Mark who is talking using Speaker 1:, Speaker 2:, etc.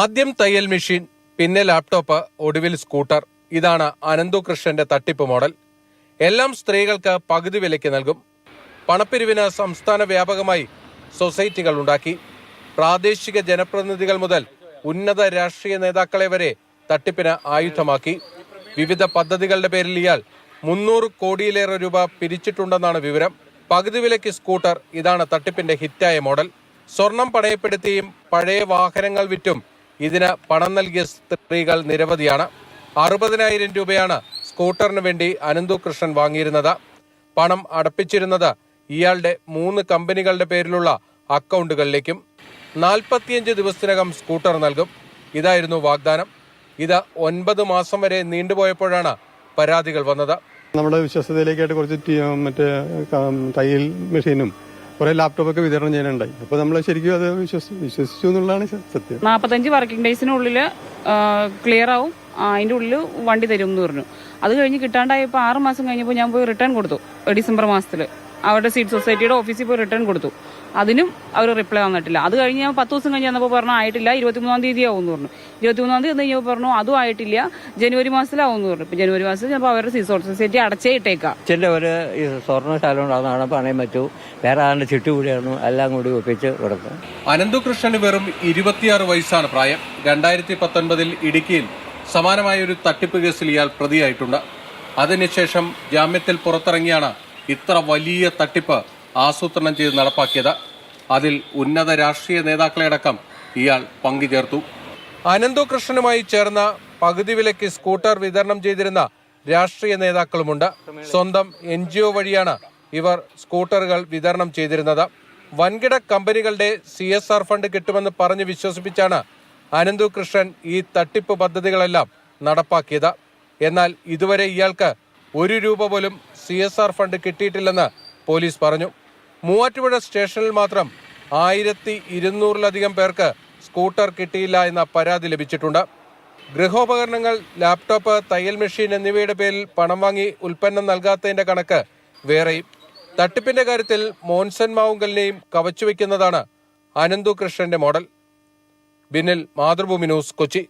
Speaker 1: ആദ്യം തയ്യൽ മെഷീൻ പിന്നെ ലാപ്ടോപ്പ് ഒടുവിൽ സ്കൂട്ടർ. ഇതാണ് അനന്തു കൃഷ്ണന്റെ തട്ടിപ്പ് മോഡൽ. എല്ലാം സ്ത്രീകൾക്ക് പകുതി വിലയ്ക്ക് നൽകും. പണപ്പിരിവിന് സംസ്ഥാന വ്യാപകമായി സൊസൈറ്റികൾ ഉണ്ടാക്കി. പ്രാദേശിക ജനപ്രതിനിധികൾ മുതൽ ഉന്നത രാഷ്ട്രീയ നേതാക്കളെ വരെ തട്ടിപ്പിന് ആയുധമാക്കി. വിവിധ പദ്ധതികളുടെ പേരിൽ ഇയാൾ മുന്നൂറ് കോടിയിലേറെ രൂപ പിരിച്ചിട്ടുണ്ടെന്നാണ് വിവരം. പകുതി വിലയ്ക്ക് സ്കൂട്ടർ ഇതാണ് തട്ടിപ്പിന്റെ ഹിറ്റായ മോഡൽ. സ്വർണം പണയപ്പെടുത്തിയും പഴയ വാഹനങ്ങൾ വിറ്റും ഇതിന് പണം നൽകിയ സ്ത്രീകൾ നിരവധിയാണ്. അറുപതിനായിരം രൂപയാണ് സ്കൂട്ടറിന് വേണ്ടി അനന്തു കൃഷ്ണൻ വാങ്ങിയിരുന്നത്. പണം അടപ്പിച്ചിരുന്നത് ഇയാളുടെ മൂന്ന് കമ്പനികളുടെ പേരിലുള്ള അക്കൗണ്ടുകളിലേക്കും നാൽപ്പത്തിയഞ്ച് ദിവസത്തിനകം സ്കൂട്ടർ നൽകും. ഇതായിരുന്നു വാഗ്ദാനം. ഇത് ഒൻപത് മാസം വരെ നീണ്ടുപോയപ്പോഴാണ് പരാതികൾ വന്നത്.
Speaker 2: നമ്മുടെ വിശ്വസതയിലേക്കായിട്ട് കുറച്ച് മറ്റേ തയ്യൽ മെഷീനും കുറെ ലാപ്ടോപ്പൊക്കെ വിതരണം ചെയ്യാനുണ്ടായി. അപ്പോൾ നമ്മൾ ശരിക്കും അത് വിശ്വസി വിശ്വസിച്ചു എന്നുള്ളതാണ് സത്യം.
Speaker 3: നാൽപ്പത്തഞ്ച് വർക്കിംഗ് ഡേയ്സിനുള്ളിൽ ക്ലിയർ ആവും. അതിന്റെ ഉള്ളിൽ വണ്ടി തരും എന്ന് പറഞ്ഞു. അത് കഴിഞ്ഞ് കിട്ടാണ്ടായപ്പോൾ ആറ് മാസം കഴിഞ്ഞപ്പോൾ ഞാൻ പോയി റിട്ടേൺ കൊടുത്തു ഡിസംബർ മാസത്തിൽ അവരുടെ സീറ്റ് സൊസൈറ്റിയുടെ ഓഫീസിൽ പോയി റിട്ടേൺ കൊടുത്തു. അതിനും അവർ റിപ്ലൈ വന്നിട്ടില്ല. അത് കഴിഞ്ഞ് ഞാൻ പത്ത് ദിവസം കഴിഞ്ഞ് വന്നപ്പോൾ പറഞ്ഞു ആയിട്ടില്ല ഇരുപത്തിമൂന്നാം തീയതി ആവും എന്ന് പറഞ്ഞു. ഇരുപത്തിമൂന്നാം തീയതി കഴിഞ്ഞപ്പോൾ പറഞ്ഞു അതും ആയിട്ടില്ല ജനുവരി മാസത്തിലാവും എന്ന് പറഞ്ഞു. ഇപ്പം ജനുവരി മാസത്തിൽ ചിലപ്പോൾ അവരുടെ സീസോൺ സൊസൈറ്റി അടച്ചേ ഇട്ടേക്കാം.
Speaker 4: ഒരു ഈ സ്വർണശാല ഉണ്ടാകുന്നതാണ് പണയം വെച്ചു. വേറെ ആളുടെ കൂടിയാണ് എല്ലാം കൂടി ഒപ്പിച്ച് കൊടുക്കും.
Speaker 1: അനന്തു കൃഷ്ണന് വെറും ഇരുപത്തിയാറ് വയസ്സാണ് പ്രായം. രണ്ടായിരത്തി പത്തൊൻപതിൽ ഇടുക്കിയിൽ സമാനമായ ഒരു തട്ടിപ്പ് കേസിൽ ഇയാൾ പ്രതിയായിട്ടുണ്ട്. അതിനുശേഷം ജാമ്യത്തിൽ പുറത്തിറങ്ങിയാണ് ഇത്ര വലിയ തട്ടിപ്പ്. ആസൂത്രണം ചെയ്ത് നടപ്പാക്കിയത്. അതിൽ ഉന്നത രാഷ്ട്രീയ നേതാക്കളെയടക്കം ഇയാൾ പങ്കുചേർത്തു. അനന്തു കൃഷ്ണനുമായി ചേർന്ന പകുതി വിലയ്ക്ക് സ്കൂട്ടർ വിതരണം ചെയ്തിരുന്ന രാഷ്ട്രീയ നേതാക്കളുമുണ്ട്. സ്വന്തം എൻ വഴിയാണ് ഇവർ സ്കൂട്ടറുകൾ വിതരണം ചെയ്തിരുന്നത്. വൻകിട കമ്പനികളുടെ സി എസ് ആർ ഫണ്ട് കിട്ടുമെന്ന് പറഞ്ഞ് വിശ്വസിപ്പിച്ചാണ് അനന്തു കൃഷ്ണൻ ഈ തട്ടിപ്പ് പദ്ധതികളെല്ലാം നടപ്പാക്കിയത്. എന്നാൽ ഇതുവരെ ഇയാൾക്ക് ഒരു രൂപ പോലും സി എസ് ആർ ഫണ്ട് കിട്ടിയിട്ടില്ലെന്ന് പോലീസ് പറഞ്ഞു. മൂവാറ്റുപുഴ സ്റ്റേഷനിൽ മാത്രം ആയിരത്തി ഇരുന്നൂറിലധികം പേർക്ക് സ്കൂട്ടർ കിട്ടിയില്ല എന്ന പരാതി ലഭിച്ചിട്ടുണ്ട്. ഗൃഹോപകരണങ്ങൾ ലാപ്ടോപ്പ് തയ്യൽ മെഷീൻ എന്നിവയുടെ പേരിൽ പണം വാങ്ങി ഉൽപ്പന്നം നൽകാത്തതിന്റെ കണക്ക് വേറെയും. തട്ടിപ്പിന്റെ കാര്യത്തിൽ മോൻസൻ മാവുങ്കലിനെയും കവച്ചുവെക്കുന്നതാണ് അനന്തു കൃഷ്ണന്റെ മോഡൽ. ബിന്നിൽ മാതൃഭൂമി ന്യൂസ് കൊച്ചി.